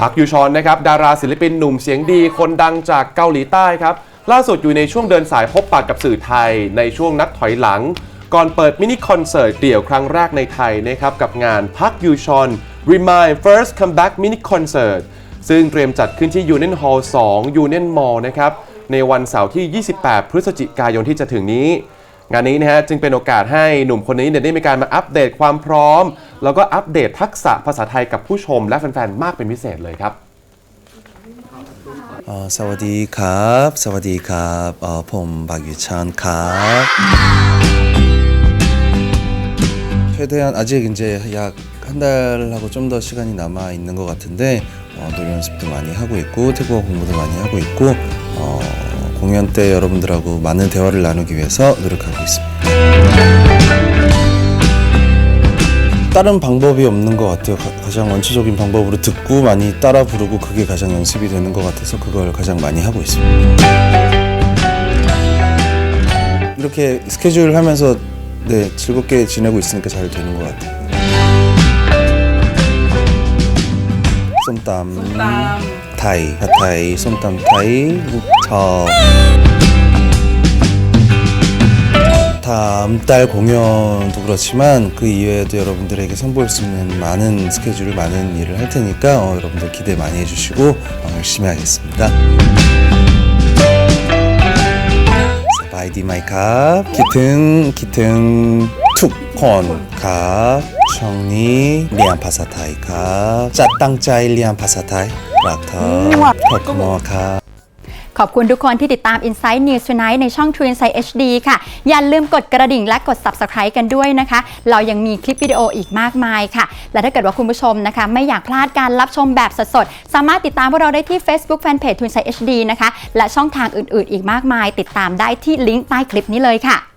พักยูชอนนะครับดาราศิลปินหนุ่มเสียงดี คนดังจากเกาหลีใต้ครับ ล่าสุดอยู่ในช่วงเดินสายพบปะกกับสื่อไทย ในช่วงนัดถอยหลัง ก่อนเปิดมินิคอนเสิร์ตเดี่ยวครั้งแรกในไทยนะครับ กับงานพักยูชอน Remind First Comeback Mini Concert ซึ่งเตรียมจัดขึ้นที่ Union Hall 2 Union Mall นะครับ ในวันเสาร์ที่ 28 พฤศจิกายนที่จะถึงนี้ งานนี้นะฮะจึงเป็นโอกาสให้หนุ่มคนนี้เนี่ยได้มีการมาอัปเดตความพร้อม แล้วก็อัปเดตทักษะภาษาไทยกับผู้ชมและแฟนๆ มากเป็นพิเศษเลยครับ 어, 사와디 갑, 사와디 갑, 어, 봄 박유찬 갑. 최대한 아직 이제 약 한 달하고 좀 더 시간이 남아 있는 것 같은데 어, 노래 연습도 많이 하고 있고 태국어 공부도 많이 하고 있고 어, 공연 때 여러분들하고 많은 대화를 나누기 위해서 노력하고 있습니다. 다른 방법이 없는 것 같아요. 가, 가장 원초적인 방법으로 듣고 많이 따라 부르고 그게 가장 연습이 되는 것 같아서 그걸 가장 많이 하고 있습니다. 이렇게 스케줄 하면서 네, 즐겁게 지내고 있으니까 잘 되는 것 같아요. 쏨땀, 타이, 타이, 쏨땀 타이, 저 다음 달 공연도 그렇지만 그 이외에도 여러분들에게 선보일 수 있는 많은 스케줄, 많은 일을 할 테니까 어, 여러분들 기대 많이 해주시고 어, 열심히 하겠습니다. 바이디 마이캅 기튼 기튼 툭콘 캅 청리 리안 파사타이 캅 짜땅짜이 리안 파사타이 락터 코코모 캅 ขอบคุณทุกคนที่ติดตาม Insight News Tonight ในช่อง True Insight HD ค่ะ อย่าลืมกดกระดิ่งและกด Subscribe กันด้วยนะคะ เรายังมีคลิปวิดีโออีกมากมายค่ะ และถ้าเกิดว่าคุณผู้ชมนะคะ ไม่อยากพลาดการรับชมแบบสดๆ สามารถติดตามพวกเราได้ที่ Facebook Fanpage True Insight HD นะคะ และช่องทางอื่นๆ อีกมากมาย ติดตามได้ที่ลิงก์ใต้คลิปนี้เลยค่ะ